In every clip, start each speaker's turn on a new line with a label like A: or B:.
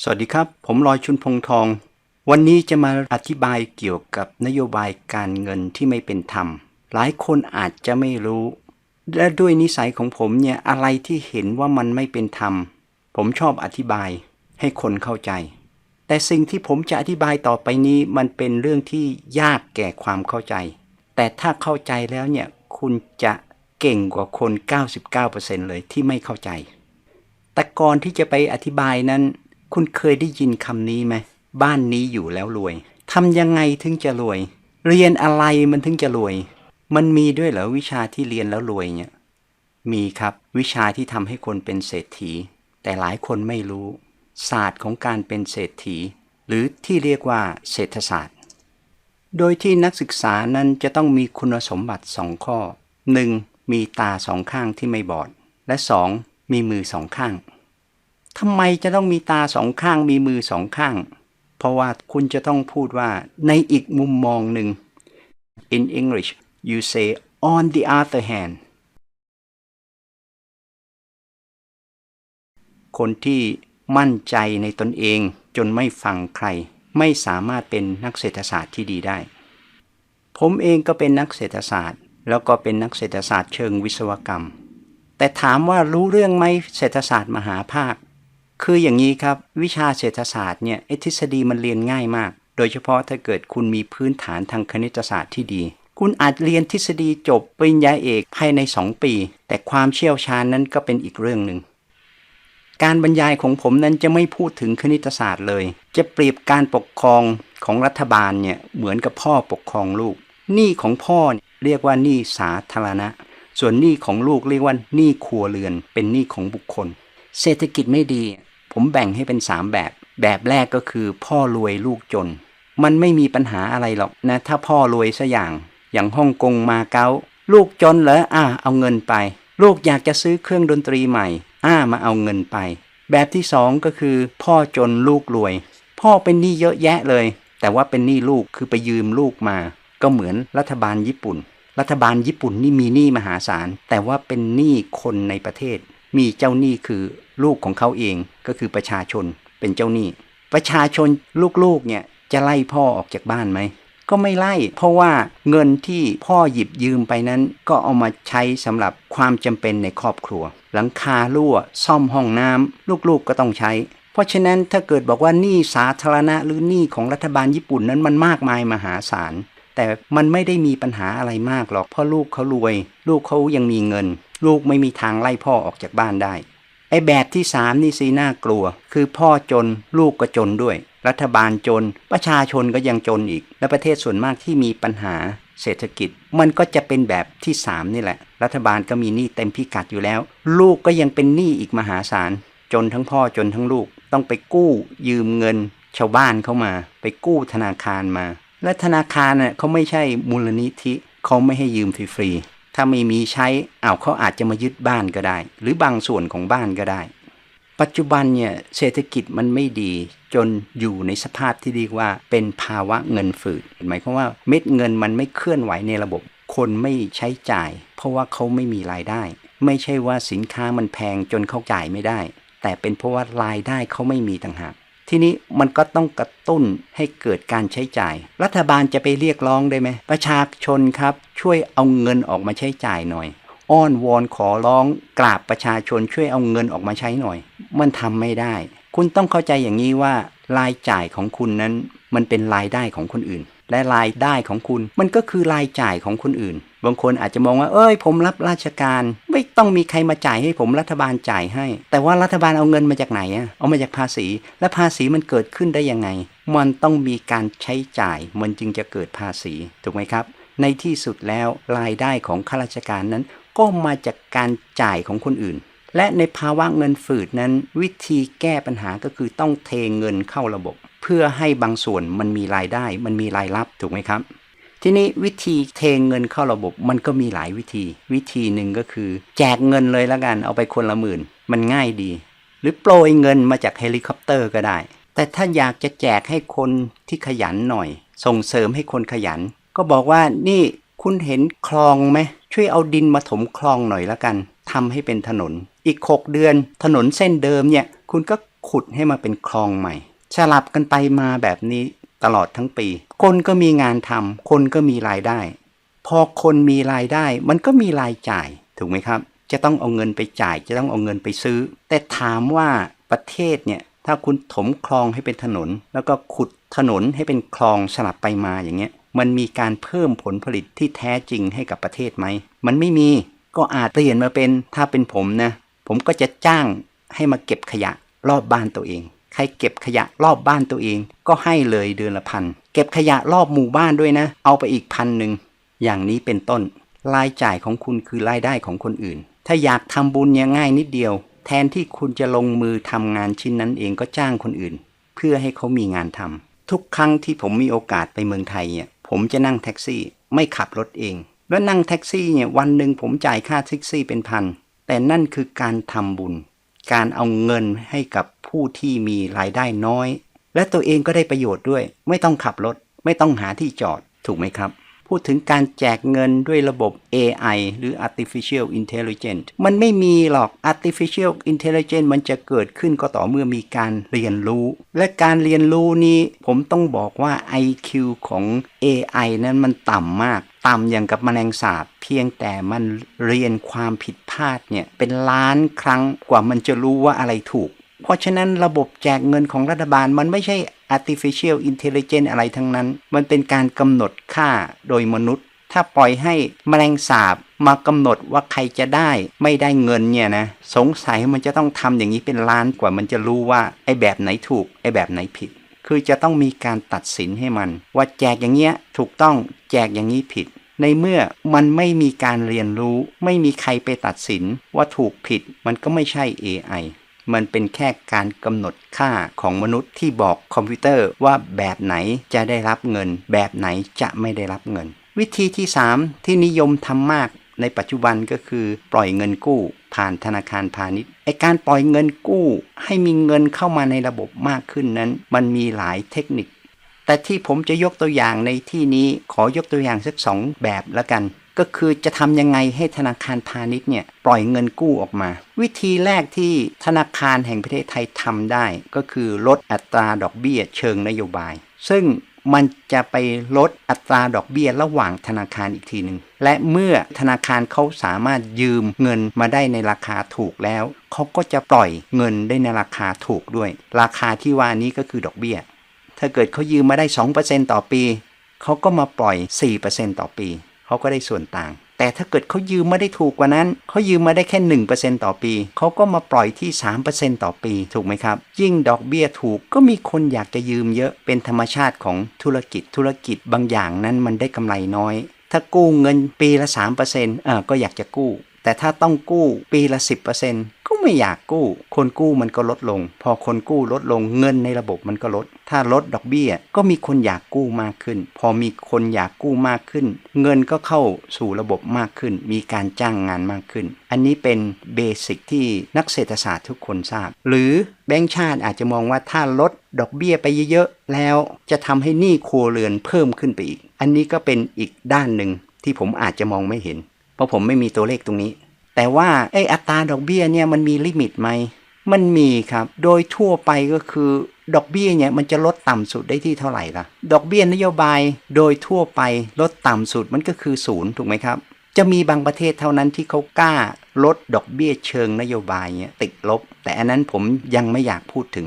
A: สวัสดีครับ ผมลอยชุนพงทอง วันนี้จะมาอธิบายเกี่ยวกับนโยบายการเงินที่ไม่เป็นธรรม หลายคนอาจจะไม่รู้ และด้วยนิสัยของผมเนี่ยอะไรที่เห็นว่ามันไม่เป็นธรรม ผมชอบอธิบายให้คนเข้าใจ แต่สิ่งที่ผมจะอธิบายต่อไปนี้มันเป็นเรื่องที่ยากแก่ความเข้าใจ แต่ถ้าเข้าใจแล้วเนี่ยคุณจะเก่งกว่าคน 99%เลยที่ไม่เข้าใจ แต่ก่อนที่จะไปอธิบายนั้น คุณเคยได้ยินคำนี้ไหม บ้านนี้อยู่แล้วรวย ทำยังไงถึงจะรวย เรียนอะไรมันถึงจะรวย มันมีด้วยเหรอวิชาที่เรียนแล้วรวยเนี่ย มีครับวิชาที่ทำให้คนเป็นเศรษฐี แต่หลายคนไม่รู้ ศาสตร์ของการเป็นเศรษฐี หรือที่เรียกว่าเศรษฐศาสตร์ โดยที่นักศึกษานั้นจะต้องมีคุณสมบัติสองข้อ 1. มีตาสองข้างที่ไม่บอด และ 2. มีมือสองข้าง ทำไมจะต้องมีตาสองข้างมีมือสองข้าง เพราะว่าคุณจะต้องพูดว่าในอีกมุมมองหนึ่ง in English you say on the other hand คนที่มั่นใจในตนเองจนไม่ฟังใคร ไม่สามารถเป็นนักเศรษฐศาสตร์ที่ดีได้ ผมเองก็เป็นนักเศรษฐศาสตร์ แล้วก็เป็นนักเศรษฐศาสตร์เชิงวิศวกรรม แต่ถามว่ารู้เรื่องไหมเศรษฐศาสตร์มหาภาค คืออย่างนี้ครับวิชาเศรษฐศาสตร์เนี่ยทฤษฎีมันเรียนง่ายมาก โดยเฉพาะถ้าเกิดคุณมีพื้นฐานทางคณิตศาสตร์ที่ดี คุณอาจเรียนทฤษฎีจบปริญญาเอกภายใน 2 ปี แต่ความเชี่ยวชาญนั้นก็เป็นอีกเรื่องหนึ่งการบรรยายของผมนั้นจะไม่พูดถึงคณิตศาสตร์เลย จะเปรียบการปกครองของรัฐบาลเนี่ยเหมือนกับพ่อปกครองลูกหนี้ของพ่อเรียกว่าหนี้สาธารณะ ส่วนหนี้ของลูกเรียกว่าหนี้ครัวเรือน เป็นหนี้ของบุคคล เศรษฐกิจไม่ดี ผมแบ่งให้เป็น 3 แบบ แบบแรกก็คือพ่อรวยลูกจน มันไม่มีปัญหาอะไรหรอกนะ ถ้าพ่อรวยซะอย่าง อย่างฮ่องกงมาเก๊าลูกจนเหรออ่าเอาเงินไป ลูกอยากจะซื้อเครื่องดนตรีใหม่ อ่ามาเอาเงินไป แบบที่สองก็คือพ่อจนลูกรวย พ่อเป็นหนี้เยอะแยะเลย แต่ว่าเป็นหนี้ลูกคือไปยืมลูกมา ก็เหมือนรัฐบาลญี่ปุ่น รัฐบาลญี่ปุ่นนี่มีหนี้มหาศาล แต่ว่าเป็นหนี้คนในประเทศ มีเจ้าหนี้คือ ลูกของเขาเองก็คือประชาชนเป็นเจ้าหนี้ ประชาชนลูกๆเนี่ยจะไล่พ่อออกจากบ้านไหมก็ไม่ไล่ เพราะว่าเงินที่พ่อหยิบยืมไปนั้น ก็เอามาใช้สำหรับความจำเป็นในครอบครัว หลังคารั่ว ซ่อมห้องน้ำลูกๆก็ต้องใช้ เพราะฉะนั้นถ้าเกิดบอกว่าหนี้สาธารณะหรือหนี้ของรัฐบาลญี่ปุ่นนั้นมันมากมายมหาศาลแต่มันไม่ได้มีปัญหาอะไรมากหรอกเพราะลูกเขารวย ลูกเขายังมีเงิน ลูกไม่มีทางไล่พ่อออกจากบ้านได้ ไอ้แบบที่สามนี่สิน่ากลัว คือพ่อจนลูกก็จนด้วย รัฐบาลจน ประชาชนก็ยังจนอีก และประเทศส่วนมากที่มีปัญหาเศรษฐกิจ มันก็จะเป็นแบบที่สามนี่แหละ รัฐบาลก็มีหนี้เต็มพิกัดอยู่แล้ว ลูกก็ยังเป็นหนี้อีกมหาศาล จนทั้งพ่อจนทั้งลูก ต้องไปกู้ยืมเงิน ชาวบ้านเข้ามา ไปกู้ธนาคารมา และธนาคารเน่ะเขาไม่ใช่มูลนิธิเขาไม่ให้ยืมฟรีๆ ถ้าไม่มีใช้อ้าวเขาอาจจะมายึดบ้านก็ได้ หรือบางส่วนของบ้านก็ได้ ปัจจุบันเนี่ยเศรษฐกิจมันไม่ดี จนอยู่ในสภาพที่เรียกว่าเป็นภาวะเงินฝืดหมายความว่าเม็ดเงินมันไม่เคลื่อนไหวในระบบ คนไม่ใช้จ่าย เพราะว่าเขาไม่มีรายได้ ไม่ใช่ว่าสินค้ามันแพงจนเขาจ่ายไม่ได้ แต่เป็นเพราะว่ารายได้เขาไม่มีต่างหาก ทีนี้มันก็ต้องกระตุ้นให้เกิดการใช้จ่าย รัฐบาลจะไปเรียกร้องได้ไหมประชาชนครับช่วยเอาเงินออกมาใช้จ่ายหน่อย อ้อนวอนขอร้องกราบประชาชนช่วยเอาเงินออกมาใช้หน่อย มันทำไม่ได้ คุณต้องเข้าใจอย่างนี้ว่ารายจ่ายของคุณนั้น มันเป็นรายได้ของคนอื่น และรายได้ของคุณ มันก็คือรายจ่ายของคนอื่น บางคนอาจจะมองว่า เอ้ย ผมรับราชการ ไม่ต้องมีใครมาจ่ายให้ผมรัฐบาลจ่ายให้ แต่ว่ารัฐบาลเอาเงินมาจากไหนอะเอามาจากภาษี และภาษีมันเกิดขึ้นได้ยังไง มันต้องมีการใช้จ่าย มันจึงจะเกิดภาษีถูกไหมครับ ในที่สุดแล้วรายได้ของข้าราชการนั้น ก็มาจากการจ่ายของคนอื่น และในภาวะเงินฝืดนั้น วิธีแก้ปัญหาก็คือต้องเทเงินเข้าระบบ เพื่อให้บางส่วนมันมีรายได้ มันมีรายรับถูกไหมครับ ทีนี้วิธีเทเงินเข้าระบบมันก็มีหลายวิธี วิธีหนึ่งก็คือ แจกเงินเลยละกันเอาไปคนละหมื่น มันง่ายดี หรือโปรยเงินมาจากเฮลิคอปเตอร์ก็ได้ แต่ถ้าอยากจะแจกให้คนที่ขยันหน่อย ส่งเสริมให้คนขยัน ก็บอกว่านี่คุณเห็นคลองไหมช่วยเอาดินมาถมคลองหน่อยละกันทำให้เป็นถนน อีก 6 เดือน ถนนเส้นเดิมเนี่ย คุณก็ขุดให้มาเป็นคลองใหม่ สลับกันไปมาแบบนี้ตลอดทั้งปี คนก็มีงานทำคนก็มีรายได้ พอคนมีรายได้ มันก็มีรายจ่ายถูกไหมครับ จะต้องเอาเงินไปจ่าย จะต้องเอาเงินไปซื้อ แต่ถามว่าประเทศเนี่ยถ้าคุณถมคลองให้เป็นถนน แล้วก็ขุดถนนให้เป็นคลองสลับไปมาอย่างเงี้ย มันมีการเพิ่มผลผลิตที่แท้จริงให้กับประเทศไหม มันไม่มีก็อาจเปลี่ยนมาเป็นถ้าเป็นผมนะ ผมก็จะจ้างให้มาเก็บขยะรอบบ้านตัวเอง ใครเก็บขยะรอบบ้านตัวเอง ก็ให้เลยเดือนละพัน เก็บขยะรอบหมู่บ้านด้วยนะ เอาไปอีกพันหนึ่ง อย่างนี้เป็นต้น รายจ่ายของคุณคือรายได้ของคนอื่น ถ้าอยากทำบุญยง่ายนิดเดียว แทนที่คุณจะลงมือทำงานชิ้นนั้นเองก็จ้างคนอื่น เพื่อให้เขามีงานทำทุกครั้งที่ผมมีโอกาสไปเมืองไทยเนี่ย ผมจะนั่งแท็กซี่ ไม่ขับรถเอง แล้วนั่งแท็กซี่เนี่ยวันหนึ่งผมจ่ายค่าแท็กซี่เป็นพันแต่นั่นคือการทำบุญ การเอาเงินให้กับผู้ที่มีรายได้น้อย และตัวเองก็ได้ประโยชน์ด้วย ไม่ต้องขับรถ ไม่ต้องหาที่จอดถูกไหมครับ พูดถึงการแจกเงินด้วยระบบ AI หรือ Artificial Intelligence มันไม่มีหรอก Artificial Intelligence มันจะเกิดขึ้นก็ต่อเมื่อมีการเรียนรู้ และการเรียนรู้นี้ผมต้องบอกว่า IQ ของ AI นั้นมันต่ำมาก ต่ำอย่างกับแมลงสาบ เพียงแต่มันเรียนความผิดพลาดเนี่ยเป็นล้านครั้งกว่ามันจะรู้ว่าอะไรถูก เพราะฉะนั้นระบบแจกเงินของรัฐบาลมันไม่ใช่ artificial intelligence อะไรทั้งนั้น มันเป็นการกำหนดค่าโดยมนุษย์ ถ้าปล่อยให้แมลงสาบมากำหนดว่าใครจะได้ไม่ได้เงินเนี่ยนะสงสัยมันจะต้องทำอย่างนี้เป็นล้านกว่ามันจะรู้ว่าไอ้แบบไหนถูกไอ้แบบไหนผิด คือจะต้องมีการตัดสินให้มัน ว่าแจกอย่างเงี้ยถูกต้องแจกอย่างนี้ผิด ในเมื่อมันไม่มีการเรียนรู้ ไม่มีใครไปตัดสินว่าถูกผิดมันก็ไม่ใช่ AI มันเป็นแค่การกำหนดค่าของมนุษย์ที่บอกคอมพิวเตอร์ว่าแบบไหนจะได้รับเงิน แบบไหนจะไม่ได้รับเงิน วิธีที่ 3 ที่นิยมทำมากในปัจจุบันก็คือปล่อยเงินกู้ ผ่านธนาคารพาณิชย์ไอการปล่อยเงินกู้ ให้มีเงินเข้ามาในระบบมากขึ้นนั้น มันมีหลายเทคนิค แต่ที่ผมจะยกตัวอย่างในที่นี้ขอยกตัวอย่างสักสองแบบแล้วกัน ก็คือจะทำยังไงให้ธนาคารพาณิชย์เนี่ยปล่อยเงินกู้ออกมา วิธีแรกที่ธนาคารแห่งประเทศไทยทำได้ ก็คือลดอัตราดอกเบี้ยเชิงนโยบาย ซึ่ง มันจะไปลดอัตราดอกเบี้ยระหว่างธนาคารอีกทีหนึ่งและเมื่อธนาคารเขาสามารถยืมเงินมาได้ในราคาถูกแล้วเขาก็จะปล่อยเงินได้ในราคาถูกด้วย ราคาที่ว่านี้ก็คือดอกเบี้ย ถ้าเกิดเขายืมมาได้ 2%ต่อปีเขาก็มาปล่อย 4%ต่อปีเขาก็ได้ส่วนต่าง แต่ถ้าเกิดเขายืมมาได้ถูกกว่านั้น เขายืมมาได้แค่ 1%ต่อปี เขาก็มาปล่อยที่ 3%ต่อปี ถูกไหมครับ ยิ่งดอกเบี้ยถูกก็มีคนอยากจะยืมเยอะเป็นธรรมชาติของธุรกิจธุรกิจบางอย่างนั้นมันได้กำไรน้อย ถ้ากู้เงินปีละ3%เออก็อยากจะกู้ แต่ถ้าต้องกู้ปีละ 10% ก็ไม่อยากกู้ คนกู้มันก็ลดลง พอคนกู้ลดลงเงินในระบบมันก็ลด ถ้าลดดอกเบี้ย ก็มีคนอยากกู้มากขึ้น พอมีคนอยากกู้มากขึ้น เงินก็เข้าสู่ระบบมากขึ้น มีการจ้างงานมากขึ้น อันนี้เป็นเบสิกที่นักเศรษฐศาสตร์ทุกคนทราบ หรือแบงก์ชาติอาจจะมองว่าถ้าลดดอกเบี้ยไปเยอะๆแล้วจะทำให้หนี้ครัวเรือนเพิ่มขึ้นไปอีก อันนี้ก็เป็นอีกด้านหนึ่งที่ผมอาจจะมองไม่เห็น เพราะผมไม่มีตัวเลขตรงนี้ แต่ว่าไอ้อัตราดอกเบี้ยเนี่ยมันมีลิมิตไหม มันมีครับ โดยทั่วไปก็คือดอกเบี้ยเนี่ยมันจะลดต่ำสุดได้ที่เท่าไหร่ล่ะ ดอกเบี้ยนโยบายโดยทั่วไปลดต่ำสุดมันก็คือศูนย์ถูกไหมครับ จะมีบางประเทศเท่านั้นที่เขากล้าลดดอกเบี้ยเชิงนโยบายเนี่ยติดลบ แต่อันนั้นผมยังไม่อยากพูดถึง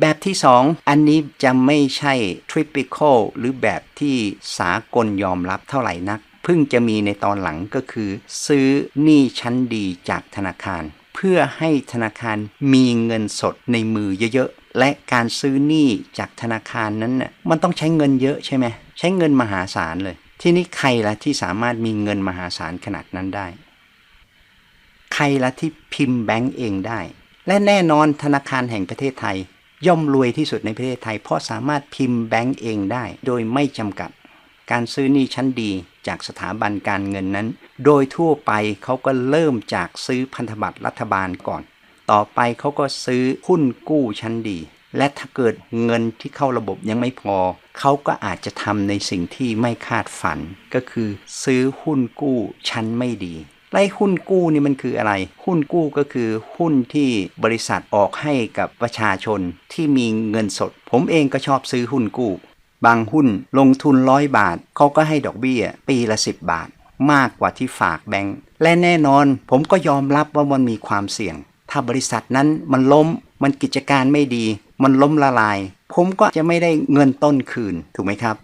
A: แบบที่ 2 อันนี้จะไม่ใช่ typical หรือแบบที่สากลยอมรับเท่าไหร่นัก พิ่งจะมีในตอนหลังก็คือ ซื้อหนี้ชั้นดีจากธนาคาร เพื่อให้ธนาคารมีเงินสดในมือเยอะๆ และการซื้อหนี้จากธนาคารนั้นน่ะมันต้องใช้เงินเยอะใช่ไหมใช้เงินมหาศาลเลย ที่นี้ใครละที่สามารถมีเงินมหาศาลขนาดนั้นได้ ใครละที่พิมพ์แบงก์เองได้ และแน่นอนธนาคารแห่งประเทศไทย ย่อมรวยที่สุดในประเทศไทย เพราะสามารถพิมพ์แบงก์เองได้ โดยไม่จำกัด การซื้อหนี้ชั้นดี จากสถาบันการเงินนั้น โดยทั่วไปเขาก็เริ่มจากซื้อพันธบัตรรัฐบาลก่อน ต่อไปเขาก็ซื้อหุ้นกู้ชั้นดี และถ้าเกิดเงินที่เข้าระบบยังไม่พอ เขาก็อาจจะทำในสิ่งที่ไม่คาดฝัน ก็คือซื้อหุ้นกู้ชั้นไม่ดีไล่หุ้นกู้นี่มันคืออะไร หุ้นกู้ก็คือหุ้นที่บริษัทออกให้กับประชาชนที่มีเงินสด ผมเองก็ชอบซื้อหุ้นกู้ บางหุ้นลงทุนร้อยบาท เขาก็ให้ดอกเบี้ย ปีละ 10 บาท มากกว่าที่ฝากแบงก์และแน่นอน ผมก็ยอมรับว่ามันมีความเสี่ยง ถ้าบริษัทนั้นมันล้ม มันกิจการไม่ดี มันล้มละลาย ผมก็จะไม่ได้เงินต้นคืนถูกไหมครับ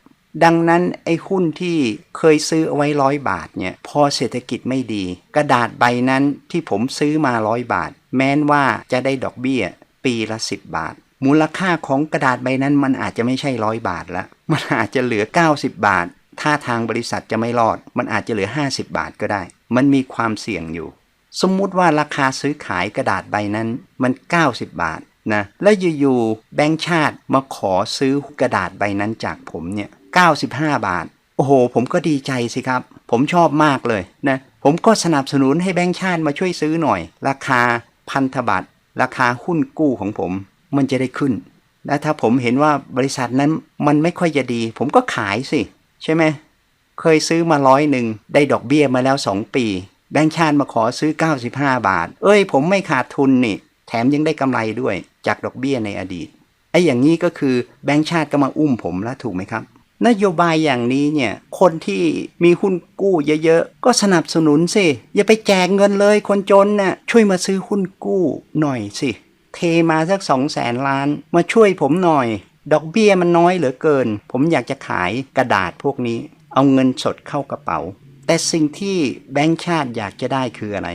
A: ดังนั้นไอ้หุ้นที่เคยซื้อเอาไว้ร้อยบาทเนี่ยพอเศรษฐกิจไม่ดี กระดาษใบนั้นที่ผมซื้อมาร้อยบาท แม้นว่าจะได้ดอกเบี้ย ปีละ 10 บาท มูลค่าของกระดาษใบนั้นมันอาจจะไม่ใช่ร้อยบาทแล้วมันอาจจะเหลือ 90 บาท ถ้าทางบริษัทจะไม่รอด มันอาจจะเหลือ 50 บาทก็ได้ มันมีความเสี่ยงอยู่ สมมุติว่าราคาซื้อขายกระดาษใบนั้นมัน 90 บาทนะแล้วอยู่ๆแบงก์ชาติมาขอซื้อกระดาษใบนั้นจากผมเนี่ย95 บาท โอ้โห ผมก็ดีใจสิครับ ผมชอบมากเลยนะผมก็สนับสนุนให้แบงก์ชาติมาช่วยซื้อหน่อย ราคาพันธบัตรราคาหุ้นกู้ของผม มันจะได้ขึ้น และถ้าผมเห็นว่าบริษัทนั้นมันไม่ค่อยจะดี ผมก็ขายสิ ใช่ไหม เคยซื้อมาร้อยหนึ่งได้ดอกเบี้ยมาแล้ว 2 ปี แบงค์ชาติมาขอซื้อ 95 บาท เอ้ย ผมไม่ขาดทุนนี่ แถมยังได้กำไรด้วยจากดอกเบี้ยในอดีตไอ้อย่างนี้ก็คือแบงค์ชาติก็มาอุ้มผมแล้วถูกไหมครับ นโยบายอย่างนี้เนี่ยคนที่มีหุ้นกู้เยอะๆ ก็สนับสนุนสิ อย่าไปแจกเงินเลยคนจนน่ะช่วยมาซื้อหุ้นกู้หน่อยสิ เทมาสักสองแสนล้าน มาช่วยผมหน่อย ดอกเบี้ยมันน้อยเหลือเกิน ผมอยากจะขายกระดาษพวกนี้ เอาเงินสดเข้ากระเป๋า แต่สิ่งที่แบงก์ชาติอยากจะได้คืออะไร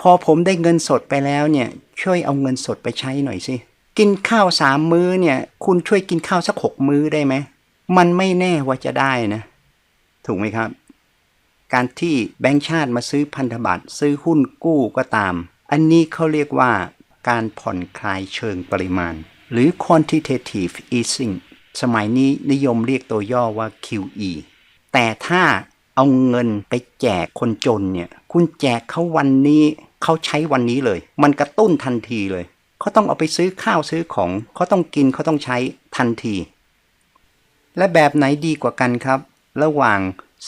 A: พอผมได้เงินสดไปแล้วเนี่ย ช่วยเอาเงินสดไปใช้หน่อยสิ กินข้าวสามมื้อเนี่ย คุณช่วยกินข้าวสักหกมื้อได้ไหม มันไม่แน่ว่าจะได้นะ ถูกไหมครับ การที่แบงก์ชาติมาซื้อพันธบัตรซื้อหุ้นกู้ก็ตาม อันนี้เขาเรียกว่า การผ่อนคลายเชิงปริมาณ หรือ quantitative easing สมัยนี้นิยมเรียกตัวย่อว่า QE แต่ถ้าเอาเงินไปแจกคนจนเนี่ย คุณแจกเขาวันนี้เขาใช้วันนี้เลย มันกระตุ้นทันทีเลยเขาต้องเอาไปซื้อข้าวซื้อของเขาต้องกินเขาต้องใช้ทันที และแบบไหนดีกว่ากันครับ ระหว่าง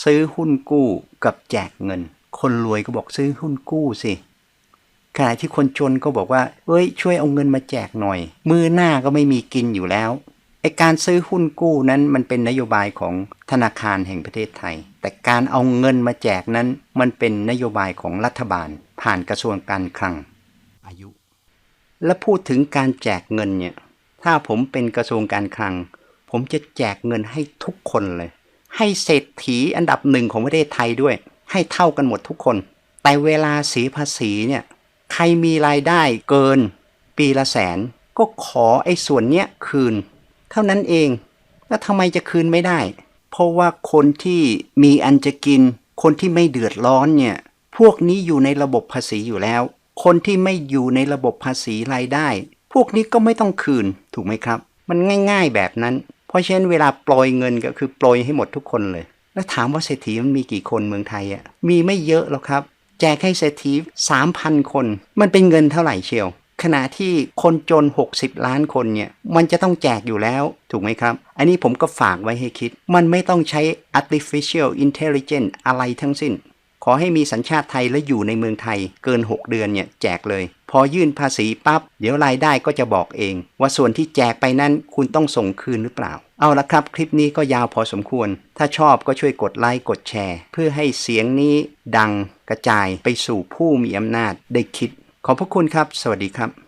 A: ซื้อหุ้นกู้กับแจกเงิน คนรวยก็บอกซื้อหุ้นกู้สิ ขณะที่คนจนก็บอกว่าเอ้ยช่วยเอาเงินมาแจกหน่อย มือหน้าก็ไม่มีกินอยู่แล้วไอการซื้อหุ้นกู้นั้นมันเป็นนโยบายของธนาคารแห่งประเทศไทย แต่การเอาเงินมาแจกนั้น มันเป็นนโยบายของรัฐบาล ผ่านกระทรวงการคลัง อายุ และพูดถึงการแจกเงินเนี่ย ถ้าผมเป็นกระทรวงการคลัง ผมจะแจกเงินให้ทุกคนเลย ให้เศรษฐีอันดับหนึ่งของประเทศไทยด้วย ให้เท่ากันหมดทุกคน แต่เวลาเสียภาษีเนี่ย ใครมีรายได้เกินปีละแสน ก็ขอไอ้ส่วนเนี้ยคืน เท่านั้นเอง แล้วทำไมจะคืนไม่ได้ เพราะว่าคนที่มีอันจะกิน คนที่ไม่เดือดร้อนเนี่ย พวกนี้อยู่ในระบบภาษีอยู่แล้ว คนที่ไม่อยู่ในระบบภาษีรายได้ พวกนี้ก็ไม่ต้องคืนถูกไหมครับ มันง่าย ๆแบบนั้น เพราะฉะนั้นเวลาปล่อยเงินก็คือปล่อยให้หมดทุกคนเลย แล้วถามว่าเศรษฐีมันมีกี่คนเมืองไทยอะมีไม่เยอะหรอกครับ จกให้เศรษฐี3,000 คน มันเป็นเงินเท่าไหร่เชียว ขณะที่คนจน 60 ล้านคนเนี่ย มันจะต้องแจกอยู่แล้ว ถูกไหมครับ อันนี้ผมก็ฝากไว้ให้คิด มันไม่ต้องใช้ artificial intelligence อะไรทั้งสิ้น ขอให้มีสัญชาติไทยและอยู่ในเมืองไทยเกิน 6 เดือนเนี่ยแจกเลย พอยื่นภาษีปับ๊บ เดี๋ยวรายได้ก็จะบอกเอง ว่าส่วนที่แจกไปนั้นคุณต้องส่งคืนหรือเปล่า เอาละครับ คลิปนี้ก็ยาวพอสมควร ถ้าชอบก็ช่วยกดไลค์กดแชร์ เพื่อให้เสียงนี้ดังกระจายไปสู่ผู้มีอำนาจได้คิด ขอบพระคุณครับ สวัสดีครับ